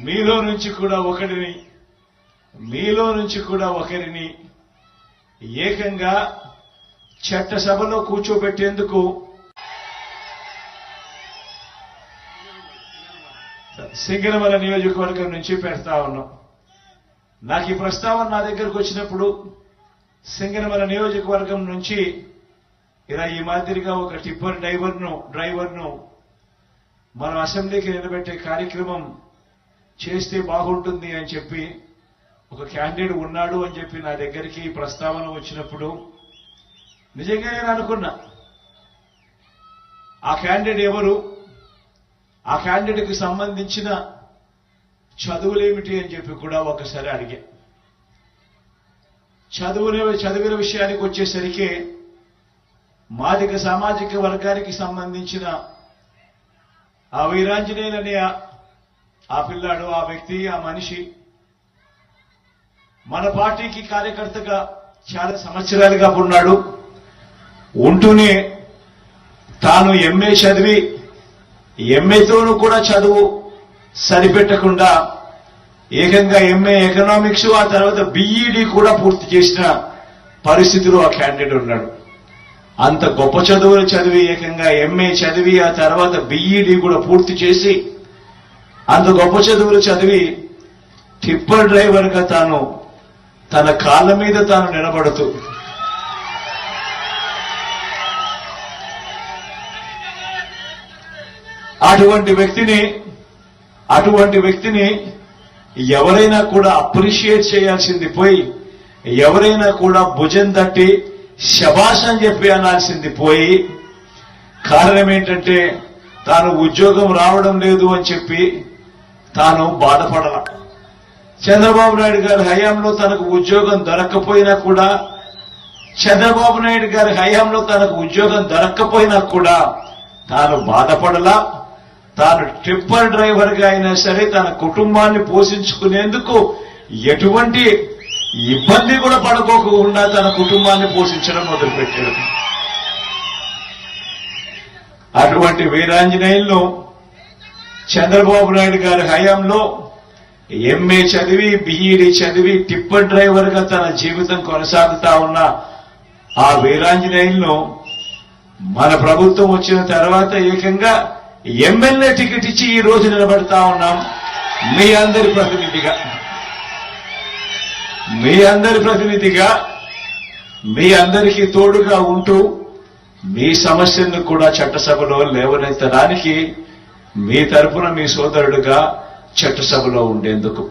మీలో నుంచి కూడా ఒకరిని మీలో నుంచి కూడా ఒకరిని ఏకంగా చట్టసభలో కూర్చోబెట్టేందుకు సింగనమల నియోజకవర్గం నుంచి పెడతా ఉన్నాం. నాకు ఈ ప్రస్తావన నా దగ్గరకు వచ్చినప్పుడు సింగనమల నియోజకవర్గం నుంచి ఇలా ఈ మాదిరిగా ఒక టిప్పర్ డ్రైవర్ను డ్రైవర్ను మనం అసెంబ్లీకి నిలబెట్టే కార్యక్రమం చేస్తే బాగుంటుంది అని చెప్పి ఒక క్యాండిడేట్ ఉన్నాడు అని చెప్పి నా దగ్గరికి ప్రస్తావన వచ్చినప్పుడు నిజంగా నేను అనుకున్నా. ఆ క్యాండిడేట్ ఎవరు? ఆ క్యాండిడేట్కి సంబంధించిన చదువులేమిటి అని చెప్పి కూడా ఒకసారి అడిగా. చదువులే చదివిన విషయానికి వచ్చేసరికి మాదిక సామాజిక వర్గానికి సంబంధించిన ఆ వీరాంజనేయులనే ఆ- పిల్లాడు ఆ వ్యక్తి ఆ మనిషి మన పార్టీకి కార్యకర్తగా చాలా సంవత్సరాలుగా ఉన్నాడు. ఉంటూనే తాను ఎంఏ చదివి ఎంఏతోనూ కూడా చదువు సరిపెట్టకుండా ఏకంగా ఎంఏ ఎకనామిక్స్ ఆ తర్వాత బిఈడి కూడా పూర్తి చేసిన పరిస్థితిలో ఆ క్యాండిడేట్ ఉన్నాడు. అంత గొప్ప చదువులు చదివి ఏకంగా ఎంఏ చదివి ఆ తర్వాత బిఈడి కూడా పూర్తి చేసి అంత గొప్ప చదువులు చదివి టిప్పర్ డ్రైవర్గా తాను తన కాళ్ళ మీద తాను నిలబడుతూ అటువంటి వ్యక్తిని అటువంటి వ్యక్తిని ఎవరైనా కూడా అప్రిషియేట్ చేయాల్సింది పోయి ఎవరైనా కూడా భుజం తట్టి శబాష్ అని చెప్పి అనాల్సింది పోయి కారణం ఏంటంటే తాను ఉద్యోగం రావడం లేదు అని చెప్పి తాను బాధపడల. చంద్రబాబు నాయుడు గారి హయాంలో తనకు ఉద్యోగం దొరక్కపోయినా కూడా చంద్రబాబు నాయుడు గారి హయాంలో తనకు ఉద్యోగం దొరక్కపోయినా కూడా తాను బాధపడలా. తాను టిప్పర్ డ్రైవర్గా అయినా సరే తన కుటుంబాన్ని పోషించుకునేందుకు ఎటువంటి ఇబ్బంది కూడా పడుకోకుండా తన కుటుంబాన్ని పోషించడం మొదలుపెట్టాడు అటువంటి వీరాంజనేయులను చంద్రబాబు నాయుడు గారి హయాంలో ఎంఏ చదివి బిఈడి చదివి టిప్పర్ డ్రైవర్గా తన జీవితం కొనసాగుతా ఉన్న ఆ వీరాంజనేయులను మన ప్రభుత్వం వచ్చిన తర్వాత ఏకంగా ఎమ్మెల్యే టికెట్ ఇచ్చి ఈ రోజు నిలబడతా ఉన్నాం. మీ అందరి ప్రతినిధిగా. మీ అందరి ప్రతినిధిగా మీ అందరికీ తోడుగా ఉంటూ మీ సమస్యలను కూడా చట్టసభలో లేవనెత్తడానికి మీ తరపున మీ సోదరుడుగా చట్టసభలో ఉండేందుకు